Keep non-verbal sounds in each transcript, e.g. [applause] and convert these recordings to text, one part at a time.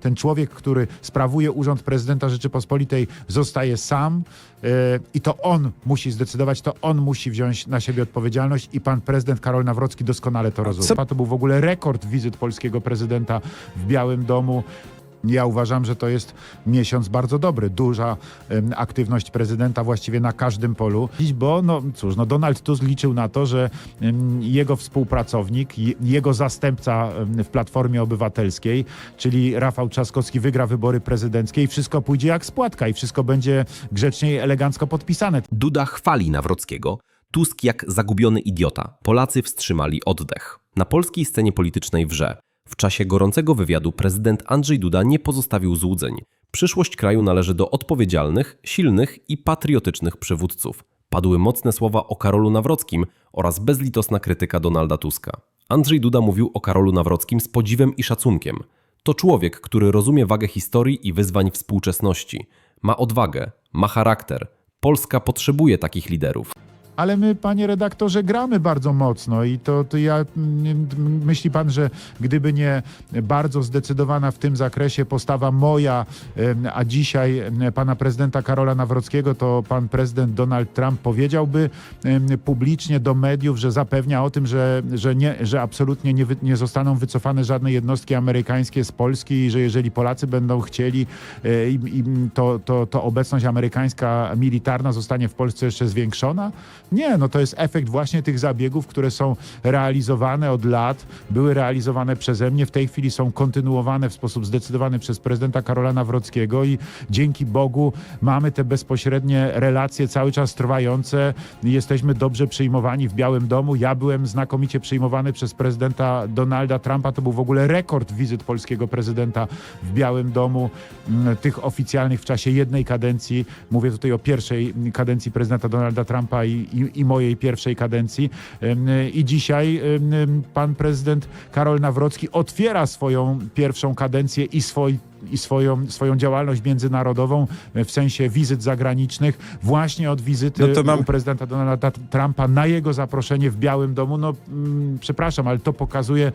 Ten człowiek, który sprawuje urząd prezydenta Rzeczypospolitej, zostaje sam e, i to on musi zdecydować, to on musi wziąć na siebie odpowiedzialność i pan prezydent Karol Nawrocki doskonale to rozumie. To był w ogóle rekord wizyt polskiego prezydenta w Białym Domu. Ja uważam, że to jest miesiąc bardzo dobry. Duża aktywność prezydenta właściwie na każdym polu. Bo, no cóż, no Donald Tusk liczył na to, że jego współpracownik, je- jego zastępca w Platformie Obywatelskiej, czyli Rafał Trzaskowski, wygra wybory prezydenckie i wszystko pójdzie jak spłatka i wszystko będzie grzecznie i elegancko podpisane. Duda chwali Nawrockiego, Tusk jak zagubiony idiota. Polacy wstrzymali oddech. Na polskiej scenie politycznej wrze. W czasie gorącego wywiadu prezydent Andrzej Duda nie pozostawił złudzeń. Przyszłość kraju należy do odpowiedzialnych, silnych i patriotycznych przywódców. Padły mocne słowa o Karolu Nawrockim oraz bezlitosna krytyka Donalda Tuska. Andrzej Duda mówił o Karolu Nawrockim z podziwem i szacunkiem. To człowiek, który rozumie wagę historii i wyzwań współczesności. Ma odwagę, ma charakter. Polska potrzebuje takich liderów. Ale my, panie redaktorze, gramy bardzo mocno i to, to ja. Myśli pan, że gdyby nie bardzo zdecydowana w tym zakresie postawa moja, a dzisiaj pana prezydenta Karola Nawrockiego, to pan prezydent Donald Trump powiedziałby publicznie do mediów, że zapewnia o tym, że, że, nie, że absolutnie nie, wy, nie zostaną wycofane żadne jednostki amerykańskie z Polski i że jeżeli Polacy będą chcieli, e, to, to, to obecność amerykańska militarna zostanie w Polsce jeszcze zwiększona? Nie, no to jest efekt właśnie tych zabiegów, które są realizowane od lat, były realizowane przeze mnie, w tej chwili są kontynuowane w sposób zdecydowany przez prezydenta Karola Nawrockiego i dzięki Bogu mamy te bezpośrednie relacje cały czas trwające. Jesteśmy dobrze przyjmowani w Białym Domu. Ja byłem znakomicie przyjmowany przez prezydenta Donalda Trumpa. To był w ogóle rekord wizyt polskiego prezydenta w Białym Domu, mm, tych oficjalnych w czasie jednej kadencji. Mówię tutaj o pierwszej kadencji prezydenta Donalda Trumpa i, i, i mojej pierwszej kadencji. I dzisiaj pan prezydent Karol Nawrocki otwiera swoją pierwszą kadencję i swój i swoją, swoją działalność międzynarodową e, w sensie wizyt zagranicznych właśnie od wizyty No mam- prezydenta Donalda Trumpa na jego zaproszenie w Białym Domu. No mm, przepraszam, ale to pokazuje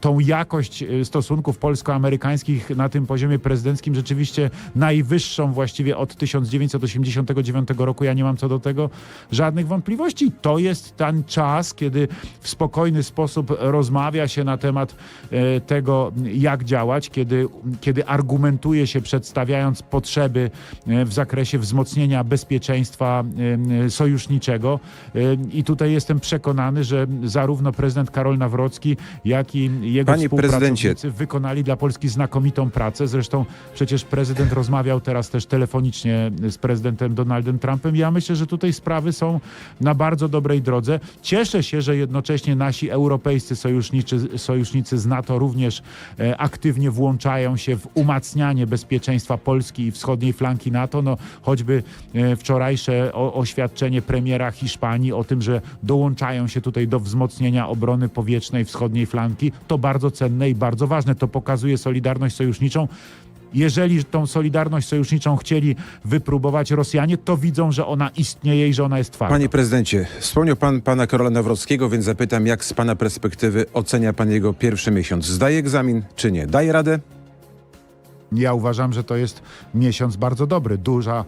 tą jakość e, stosunków polsko-amerykańskich na tym poziomie prezydenckim rzeczywiście najwyższą właściwie od 1989 roku. Ja nie mam co do tego żadnych wątpliwości. To jest ten czas, kiedy w spokojny sposób rozmawia się na temat e, tego, jak działać, kiedy, kiedy argumentuje się, przedstawiając potrzeby e, w zakresie wzmocnienia bezpieczeństwa e, sojuszniczego. E, I tutaj jestem przekonany, że zarówno prezydent Karol Nawrocki, jak i jego Panie prezydencie. współpracownicy wykonali dla Polski znakomitą pracę. Zresztą przecież prezydent rozmawiał teraz też telefonicznie z prezydentem Donaldem Trumpem. Ja myślę, że tutaj sprawy są na bardzo dobrej drodze. Cieszę się, że jednocześnie nasi europejscy sojuszniczy, sojusznicy z NATO również aktywnie włączają się w umacnianie bezpieczeństwa Polski i wschodniej flanki NATO. No, choćby e, wczorajsze oświadczenie premiera Hiszpanii o tym, że dołączają się tutaj do wzmocnienia obrony powietrznej wschodniej flanki, to bardzo cenne i bardzo ważne. To pokazuje solidarność sojuszniczą. Jeżeli tą solidarność sojuszniczą chcieli wypróbować Rosjanie, to widzą, że ona istnieje i że ona jest twarda. Panie prezydencie, wspomniał pan pana Karola Nawrockiego, więc zapytam, jak z pana perspektywy ocenia pan jego pierwszy miesiąc? Zdaje egzamin czy nie? Daje radę? Ja uważam, że to jest miesiąc bardzo dobry. Duża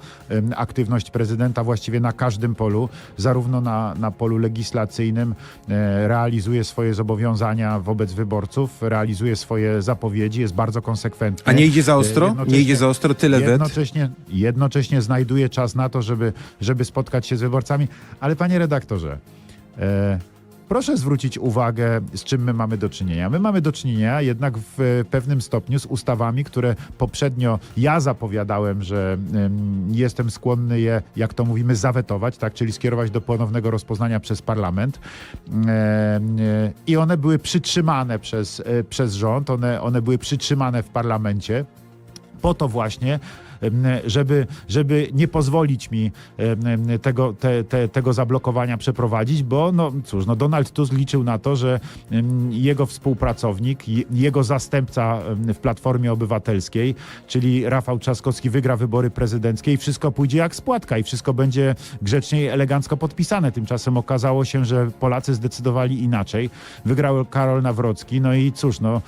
aktywność prezydenta właściwie na każdym polu, zarówno na, na polu legislacyjnym, e, realizuje swoje zobowiązania wobec wyborców, realizuje swoje zapowiedzi, jest bardzo konsekwentny. A nie idzie za E, ostro? Nie idzie za ostro? Tyle wet? Jednocześnie, jednocześnie znajduje czas na to, żeby, żeby spotkać się z wyborcami. Ale panie redaktorze, e, proszę zwrócić uwagę, z czym my mamy do czynienia. My mamy do czynienia jednak w e, pewnym stopniu z ustawami, które poprzednio ja zapowiadałem, że em, jestem skłonny je, jak to mówimy, zawetować, tak, czyli skierować do ponownego rozpoznania przez parlament. E, I one były przytrzymane przez, e, przez rząd, one, one były przytrzymane w parlamencie po to właśnie, żeby, żeby nie pozwolić mi tego, te, te, tego zablokowania przeprowadzić, bo no cóż, no Donald Tusk liczył na to, że jego współpracownik, je- jego zastępca w Platformie Obywatelskiej, czyli Rafał Trzaskowski wygra wybory prezydenckie i wszystko pójdzie jak spłatka i wszystko będzie grzecznie i elegancko podpisane. Tymczasem okazało się, że Polacy zdecydowali inaczej. Wygrał Karol Nawrocki, no i cóż, no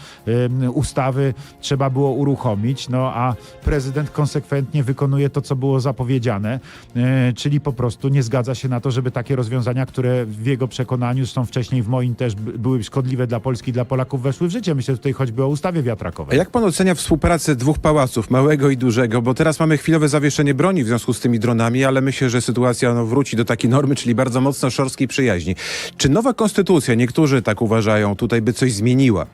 ustawy trzeba było uruchomić, no a prezydent konsekwentnie wykonuje to, co było zapowiedziane, e, czyli po prostu nie zgadza się na to, żeby takie rozwiązania, które w jego przekonaniu, zresztą wcześniej w moim też by- były szkodliwe dla Polski dla Polaków, weszły w życie. Myślę tutaj choćby o ustawie A wiatrakowej. jak pan ocenia współpracę dwóch pałaców, małego i dużego? Bo teraz mamy chwilowe zawieszenie broni w związku z tymi dronami, ale myślę, że sytuacja no, wróci do takiej normy, czyli bardzo mocno szorstkiej przyjaźni. Czy nowa konstytucja, niektórzy tak uważają, tutaj by coś zmieniła?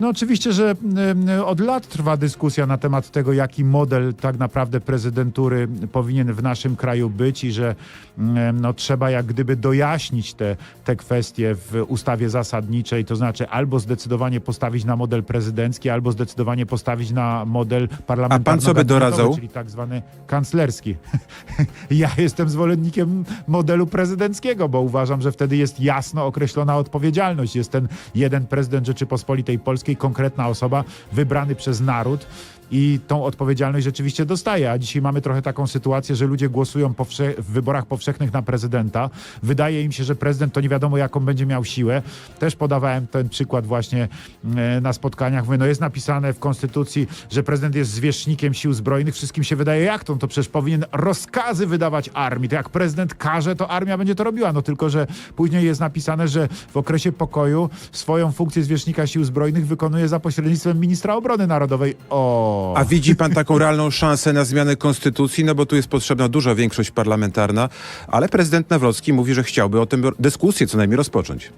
No oczywiście, że od lat trwa dyskusja na temat tego, jaki model tak naprawdę prezydentury powinien w naszym kraju być i że no, trzeba jak gdyby dojaśnić te, te kwestie w ustawie zasadniczej, to znaczy albo zdecydowanie postawić na model prezydencki, albo zdecydowanie postawić na model parlamentarny. co by doradzał? Czyli tak zwany kanclerski. [laughs] ja jestem zwolennikiem modelu prezydenckiego, bo uważam, że wtedy jest jasno określona odpowiedzialność. Jest ten jeden prezydent Rzeczypospolitej Polskiej, konkretna osoba, wybrany przez naród. I tą odpowiedzialność rzeczywiście dostaje. A dzisiaj mamy trochę taką sytuację, że ludzie głosują w wyborach powszechnych na prezydenta. Wydaje im się, że prezydent to nie wiadomo, jaką będzie miał siłę. Też podawałem ten przykład właśnie e, na spotkaniach. Mówię, no jest napisane w Konstytucji, że prezydent jest zwierzchnikiem sił zbrojnych. Wszystkim się wydaje, jak to? To przecież powinien rozkazy wydawać armii. To jak prezydent każe, to armia będzie to robiła. No tylko, że później jest napisane, że w okresie pokoju swoją funkcję zwierzchnika sił zbrojnych wykonuje za pośrednictwem ministra obrony narodowej. O! A widzi pan taką realną szansę na zmianę konstytucji? No bo tu jest potrzebna duża większość parlamentarna, ale prezydent Nawrocki mówi, że chciałby o tym dyskusję co najmniej rozpocząć.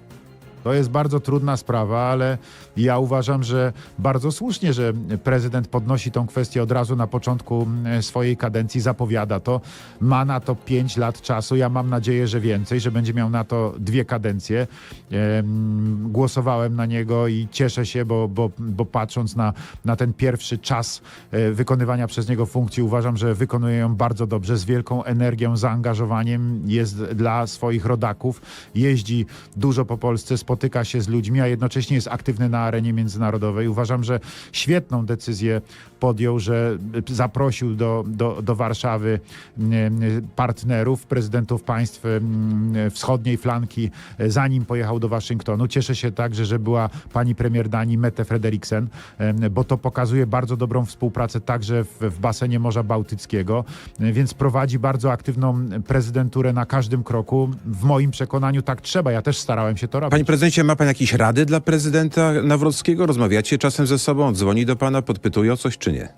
To jest bardzo trudna sprawa, ale ja uważam, że bardzo słusznie, że prezydent podnosi tą kwestię od razu na początku mm, swojej kadencji, zapowiada to. Ma na to pięć lat czasu. Ja mam nadzieję, że więcej, że będzie miał na to dwie kadencje. Em, Głosowałem na niego i cieszę się, bo, bo, bo patrząc na, na ten pierwszy czas e, wykonywania przez niego funkcji, uważam, że wykonuje ją bardzo dobrze, z wielką energią, zaangażowaniem. Jest dla swoich rodaków, jeździ dużo po Polsce, spotyka się z ludźmi, a jednocześnie jest aktywny na arenie międzynarodowej. Uważam, że świetną decyzję podjął, że zaprosił do, do, do Warszawy mm, partnerów, prezydentów państw mm, wschodniej flanki, zanim pojechał do Waszyngtonu. Cieszę się także, że była pani premier Danii Mette Frederiksen, em, bo to pokazuje bardzo dobrą współpracę także w, w basenie Morza Bałtyckiego, więc prowadzi bardzo aktywną prezydenturę na każdym kroku. W moim przekonaniu tak trzeba. Ja też starałem się to robić. Panie ma pan jakieś rady dla prezydenta Nawrockiego? Rozmawiacie czasem ze sobą? Dzwoni do pana, podpytuje o coś czy nie?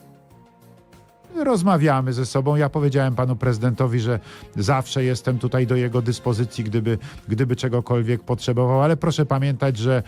Rozmawiamy ze sobą. Ja powiedziałem panu prezydentowi, że zawsze jestem tutaj do jego dyspozycji, gdyby, gdyby czegokolwiek potrzebował, ale proszę pamiętać, że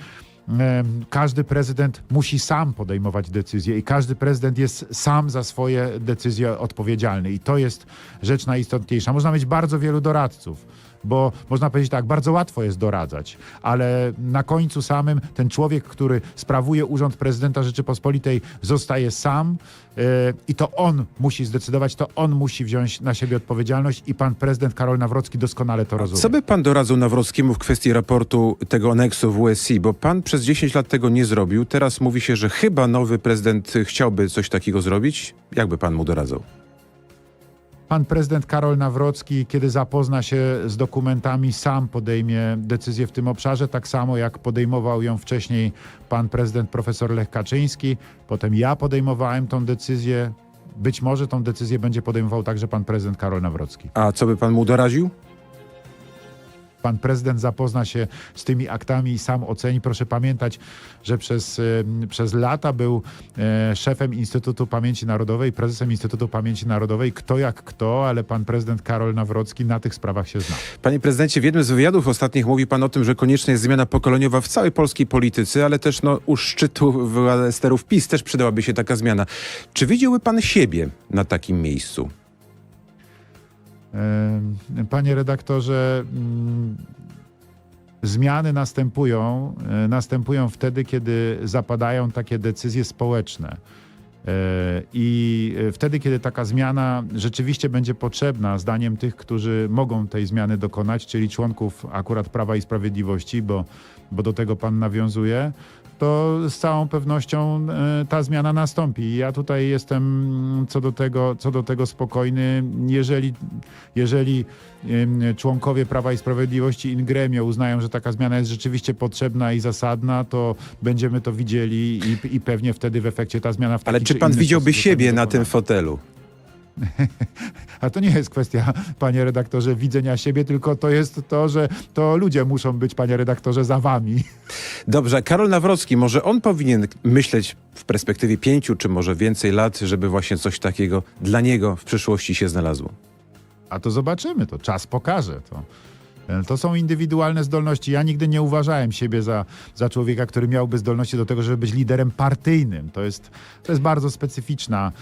każdy prezydent musi sam podejmować decyzje i każdy prezydent jest sam za swoje decyzje odpowiedzialny. I to jest rzecz najistotniejsza. Można mieć bardzo wielu doradców. Bo można powiedzieć tak, bardzo łatwo jest doradzać, ale na końcu samym ten człowiek, który sprawuje urząd prezydenta Rzeczypospolitej, zostaje sam yy, i to on musi zdecydować, to on musi wziąć na siebie odpowiedzialność i pan prezydent Karol Nawrocki doskonale to rozumie. Co by pan doradzał Nawrockiemu w kwestii raportu tego aneksu WSI? Bo pan przez 10 lat tego nie zrobił. Teraz mówi się, że chyba nowy prezydent chciałby coś takiego zrobić. Jak by pan mu doradzał? Pan prezydent Karol Nawrocki, kiedy zapozna się z dokumentami, sam podejmie decyzję w tym obszarze, tak samo jak podejmował ją wcześniej pan prezydent profesor Lech Kaczyński. Potem ja podejmowałem tą decyzję. Być może tą decyzję będzie podejmował także pan prezydent Karol Nawrocki. A co by pan mu doradził? Pan prezydent zapozna się z tymi aktami i sam oceni. Proszę pamiętać, że przez, em, przez lata był e, szefem Instytutu Pamięci Narodowej, prezesem Instytutu Pamięci Narodowej. Kto jak kto, ale pan prezydent Karol Nawrocki na tych sprawach się zna. Panie prezydencie, w jednym z wywiadów ostatnich mówi pan o tym, że konieczna jest zmiana pokoleniowa w całej polskiej polityce, ale też no, u szczytu w- sterów PiS też przydałaby się taka zmiana. Czy widziałby pan siebie na takim miejscu? Panie redaktorze, mm, zmiany następują, e, następują wtedy, kiedy zapadają takie decyzje społeczne. E, I e, wtedy, kiedy taka zmiana rzeczywiście będzie potrzebna, zdaniem tych, którzy mogą tej zmiany dokonać, czyli członków akurat Prawa i Sprawiedliwości, bo, bo do tego pan nawiązuje, to z całą pewnością e, ta zmiana nastąpi. Ja tutaj jestem mm, co do tego, co do tego spokojny. Jeżeli, jeżeli członkowie Prawa i Sprawiedliwości in gremio uznają, że taka zmiana jest rzeczywiście potrzebna i zasadna, to będziemy to widzieli i, i pewnie wtedy w efekcie ta zmiana w taki Ale czy pan widziałby siebie na tym fotelu? [laughs] A to nie jest kwestia, panie redaktorze, widzenia siebie, tylko to jest to, że to ludzie muszą być, panie redaktorze, za wami. Dobrze, Karol Nawrocki, może on powinien myśleć w perspektywie pięciu czy może więcej lat, żeby właśnie coś takiego dla niego w przyszłości się znalazło? A to zobaczymy, to czas pokaże. To, to są indywidualne zdolności. Ja nigdy nie uważałem siebie za, za człowieka, który miałby zdolności do tego, żeby być liderem partyjnym. To jest, to jest bardzo specyficzna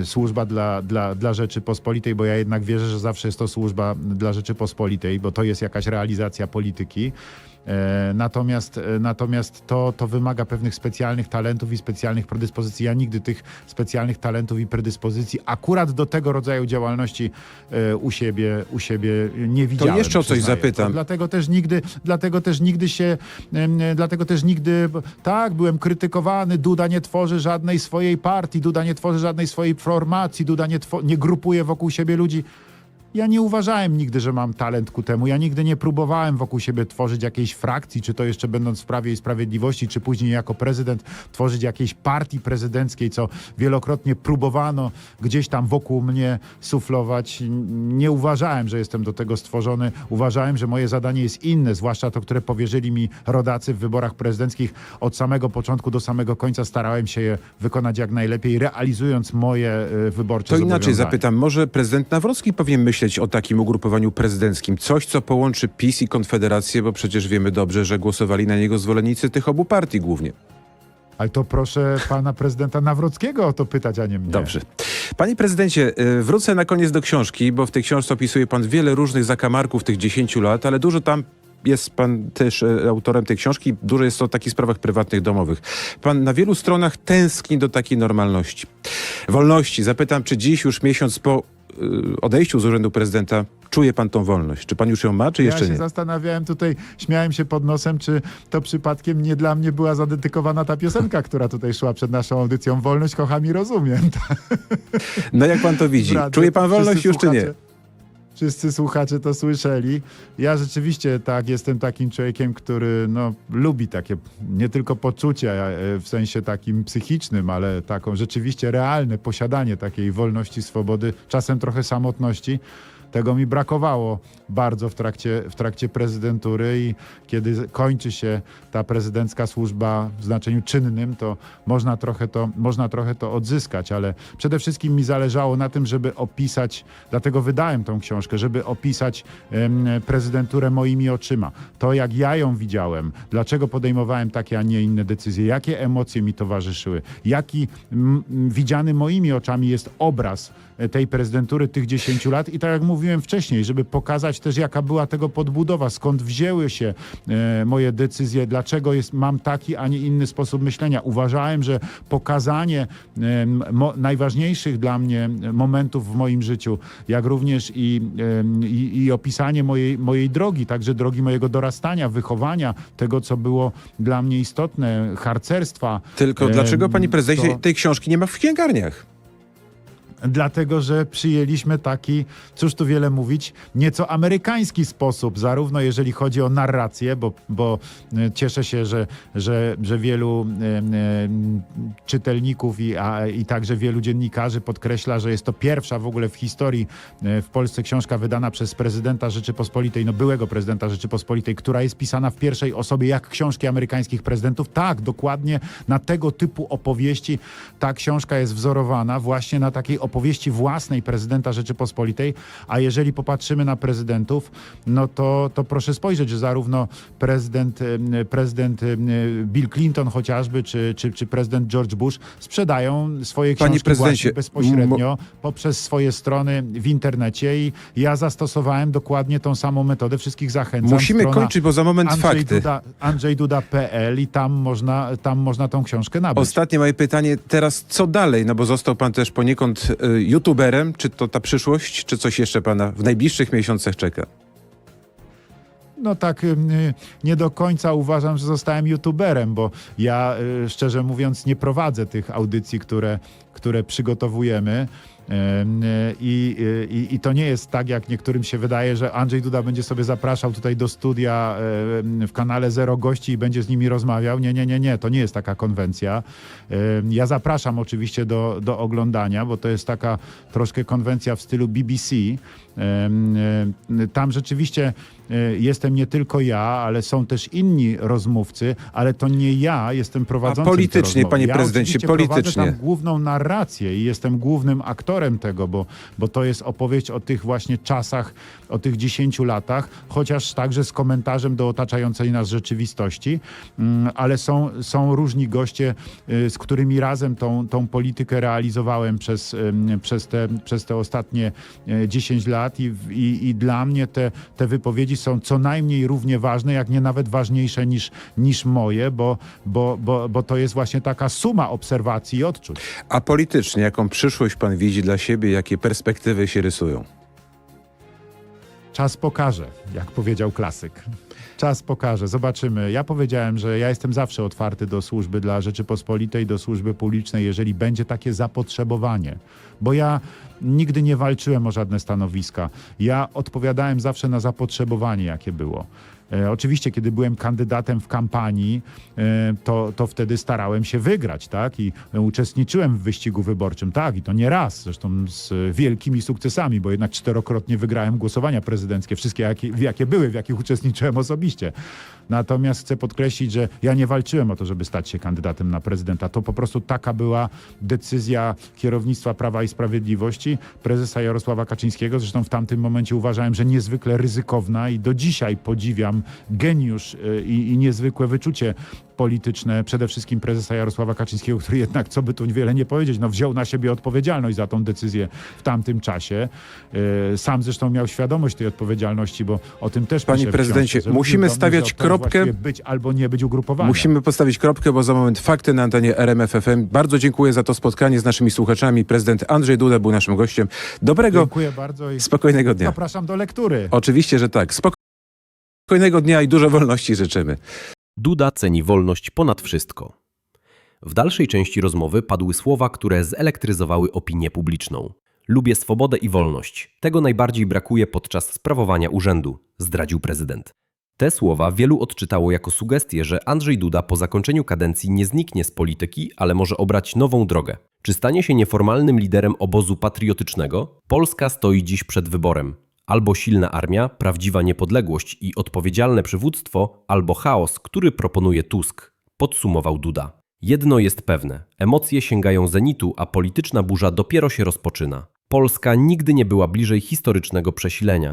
e, służba dla, dla, dla Rzeczypospolitej, bo ja jednak wierzę, że zawsze jest to służba dla Rzeczypospolitej, bo to jest jakaś realizacja polityki. E, Natomiast, e, natomiast to, to wymaga pewnych specjalnych talentów i specjalnych predyspozycji. Ja nigdy tych specjalnych talentów i predyspozycji akurat do tego rodzaju działalności e, u siebie, u siebie nie widziałem. jeszcze o coś przyznaję. zapytam. To Dlatego też nigdy, dlatego też nigdy się, dlatego też nigdy, tak, byłem krytykowany, Duda nie tworzy żadnej swojej partii, Duda nie tworzy żadnej swojej formacji, Duda nie, nie grupuje wokół siebie ludzi. Ja nie uważałem nigdy, że mam talent ku temu. Ja nigdy nie próbowałem wokół siebie tworzyć jakiejś frakcji, czy to jeszcze będąc w Prawie i Sprawiedliwości, czy później jako prezydent tworzyć jakiejś partii prezydenckiej, co wielokrotnie próbowano gdzieś tam wokół mnie suflować. Nie uważałem, że jestem do tego stworzony. Uważałem, że moje zadanie jest inne, zwłaszcza to, które powierzyli mi rodacy w wyborach prezydenckich. Od samego początku do samego końca starałem się je wykonać jak najlepiej, realizując moje e, wyborcze To inaczej zapytam, może prezydent Nawrocki powinien myśleć o takim ugrupowaniu prezydenckim? Coś, co połączy PiS i Konfederację, bo przecież wiemy dobrze, że głosowali na niego zwolennicy tych obu partii głównie. Ale to proszę pana prezydenta Nawrockiego o to pytać, a nie mnie. Dobrze. Panie prezydencie, y, wrócę na koniec do książki, bo w tej książce opisuje pan wiele różnych zakamarków tych 10 lat, ale dużo tam jest pan też e, autorem tej książki, dużo jest o takich sprawach prywatnych, domowych. Pan na wielu stronach tęskni do takiej normalności. Wolności. Zapytam, czy dziś, już miesiąc po y, odejściu z urzędu prezydenta, czuje pan tą wolność? Czy pan już ją ma, czy Ja jeszcze się nie? zastanawiałem tutaj, śmiałem się pod nosem, czy to przypadkiem nie dla mnie była zadedykowana ta piosenka, która tutaj szła przed naszą audycją. Wolność kocham i rozumiem. [laughs] No jak pan to widzi? W radiu Czuje pan wolność już, czy nie? Wszyscy słuchacze to słyszeli. Ja rzeczywiście tak jestem takim człowiekiem, który no, lubi takie nie tylko poczucie e, w sensie takim psychicznym, ale taką rzeczywiście realne posiadanie takiej wolności, swobody, czasem trochę samotności. Tego mi brakowało bardzo w trakcie, w trakcie prezydentury i kiedy kończy się ta prezydencka służba w znaczeniu czynnym, to można trochę to, można trochę to odzyskać, ale przede wszystkim mi zależało na tym, żeby opisać, dlatego wydałem tą książkę, żeby opisać prezydenturę moimi oczyma. To jak ja ją widziałem, dlaczego podejmowałem takie, a nie inne decyzje, jakie emocje mi towarzyszyły, jaki m, widziany moimi oczami jest obraz e, tej prezydentury tych 10 lat i tak jak mówiłem wcześniej, żeby pokazać też jaka była tego podbudowa, skąd wzięły się e, moje decyzje, dlaczego jest, mam taki, a nie inny sposób myślenia. Uważałem, że pokazanie em, mo, najważniejszych dla mnie momentów w moim życiu, jak również i, em, i, i opisanie mojej, mojej drogi, także drogi mojego dorastania, wychowania, tego co było dla mnie istotne, harcerstwa. Tylko em, dlaczego, panie prezydencie, to- tej książki nie ma w księgarniach? Dlatego, że przyjęliśmy taki, cóż tu wiele mówić, nieco amerykański sposób, zarówno jeżeli chodzi o narrację, bo, bo e, cieszę się, że, że, że wielu e, e, czytelników i, a, i także wielu dziennikarzy podkreśla, że jest to pierwsza w ogóle w historii w Polsce książka wydana przez prezydenta Rzeczypospolitej, no byłego prezydenta Rzeczypospolitej, która jest pisana w pierwszej osobie jak książki amerykańskich prezydentów. Tak, dokładnie na tego typu opowieści ta książka jest wzorowana właśnie na takiej opowieści opowieści własnej prezydenta Rzeczypospolitej, a jeżeli popatrzymy na prezydentów, no to, to proszę spojrzeć, że zarówno prezydent, prezydent Bill Clinton chociażby, czy, czy, czy prezydent George Bush sprzedają swoje Panie książki prezydencie, bezpośrednio poprzez swoje strony w internecie i ja zastosowałem dokładnie tą samą metodę. Wszystkich zachęcam. Musimy kończyć, bo za moment Andrzej fakty. Duda, andrzejduda.pl i tam można, tam można tą książkę nabyć. Ostatnie moje pytanie, teraz co dalej? No bo został pan też poniekąd youtuberem. Czy to ta przyszłość, czy coś jeszcze pana w najbliższych miesiącach czeka? No tak, y, nie do końca uważam, że zostałem youtuberem, bo ja y, szczerze mówiąc nie prowadzę tych audycji, które, które przygotowujemy. Y, I, y, i, I to nie jest tak, jak niektórym się wydaje, że Andrzej Duda będzie sobie zapraszał tutaj do studia w kanale Zero Gości i będzie z nimi rozmawiał. Nie, nie, nie, nie, to nie jest taka konwencja. Ja zapraszam oczywiście do, do oglądania, bo to jest taka troszkę konwencja w stylu BBC. Y, Tam rzeczywiście jestem nie tylko ja, ale są też inni rozmówcy, ale to nie ja jestem prowadzącym A politycznie, panie ja prezydencie, politycznie. Prowadzę tam główną narrację i jestem głównym aktorem tego, bo, bo to jest opowieść o tych właśnie czasach, o tych 10 latach, chociaż także z komentarzem do otaczającej nas rzeczywistości, Mm, ale są, są różni goście, y, z którymi razem tą, tą politykę realizowałem przez, przez, te, przez te ostatnie y, 10 lat i, i, i dla mnie te, te wypowiedzi są co najmniej równie ważne, jak nie nawet ważniejsze niż, niż moje, bo, bo, bo, bo to jest właśnie taka suma obserwacji i odczuć. A politycznie, jaką przyszłość pan widzi dla siebie, jakie perspektywy się rysują? Czas pokaże, jak powiedział klasyk. Czas pokaże, zobaczymy. Ja powiedziałem, że ja jestem zawsze otwarty do służby dla Rzeczypospolitej, do służby publicznej, jeżeli będzie takie zapotrzebowanie. Bo ja nigdy nie walczyłem o żadne stanowiska. Ja odpowiadałem zawsze na zapotrzebowanie, jakie było. E, oczywiście, kiedy byłem kandydatem w kampanii, e, to, to wtedy starałem się wygrać, tak? I e, uczestniczyłem w wyścigu wyborczym, tak? I to nie raz, zresztą z wielkimi sukcesami, bo jednak czterokrotnie wygrałem głosowania prezydenckie, wszystkie jakie, jakie były, w jakich uczestniczyłem osobiście. Natomiast chcę podkreślić, że ja nie walczyłem o to, żeby stać się kandydatem na prezydenta. To po prostu taka była decyzja kierownictwa Prawa i Sprawiedliwości, prezesa Jarosława Kaczyńskiego. Zresztą w tamtym momencie uważałem, że niezwykle ryzykowna i do dzisiaj podziwiam geniusz y, i, i niezwykłe wyczucie polityczne, przede wszystkim prezesa Jarosława Kaczyńskiego, który jednak, co by tu wiele nie powiedzieć, no wziął na siebie odpowiedzialność za tą decyzję w tamtym czasie. Y, Sam zresztą miał świadomość tej odpowiedzialności, bo o tym też Panie prezydencie, musimy stawiać kropkę. być albo nie być ugrupowaniem. Musimy postawić kropkę, bo za moment fakty na antenie RMFFM. Bardzo dziękuję za to spotkanie z naszymi słuchaczami. Prezydent Andrzej Duda był naszym gościem. Dobrego, Dziękuję bardzo i spokojnego dnia. zapraszam do lektury. Oczywiście, że tak. Spokojnego dnia i dużo wolności życzymy. Duda ceni wolność ponad wszystko. W dalszej części rozmowy padły słowa, które zelektryzowały opinię publiczną. Lubię swobodę i wolność. Tego najbardziej brakuje podczas sprawowania urzędu, zdradził prezydent. Te słowa wielu odczytało jako sugestię, że Andrzej Duda po zakończeniu kadencji nie zniknie z polityki, ale może obrać nową drogę. Czy stanie się nieformalnym liderem obozu patriotycznego? Polska stoi dziś przed wyborem. Albo silna armia, prawdziwa niepodległość i odpowiedzialne przywództwo, albo chaos, który proponuje Tusk, podsumował Duda. Jedno jest pewne: emocje sięgają zenitu, a polityczna burza dopiero się rozpoczyna. Polska nigdy nie była bliżej historycznego przesilenia.